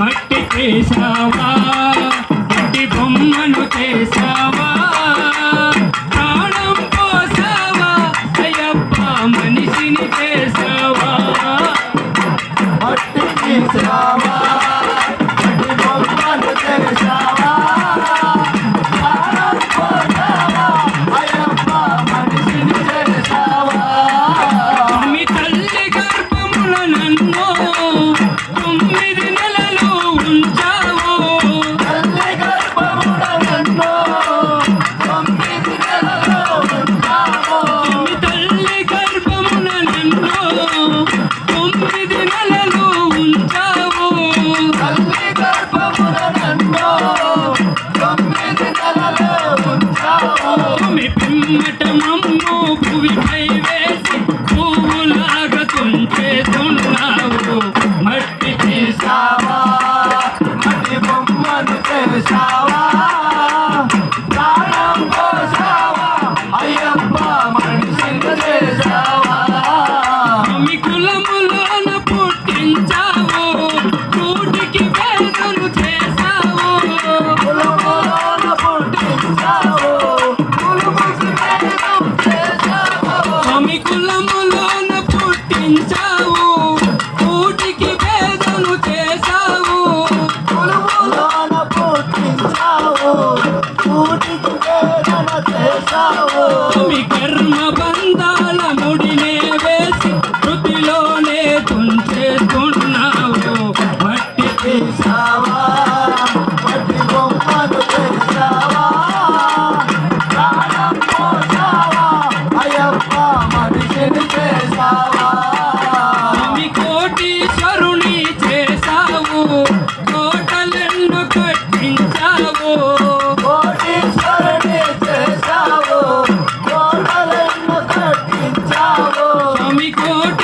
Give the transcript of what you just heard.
Bhakti Krishna, చేశావా? మట్టి బొమ్మను చేశావా? మీ కర్మ బంధాల ముడినే వేసి వృత్తిలోనే తుంచేస్తున్నావు మట్టి తీసావా? Bravo! Show me good.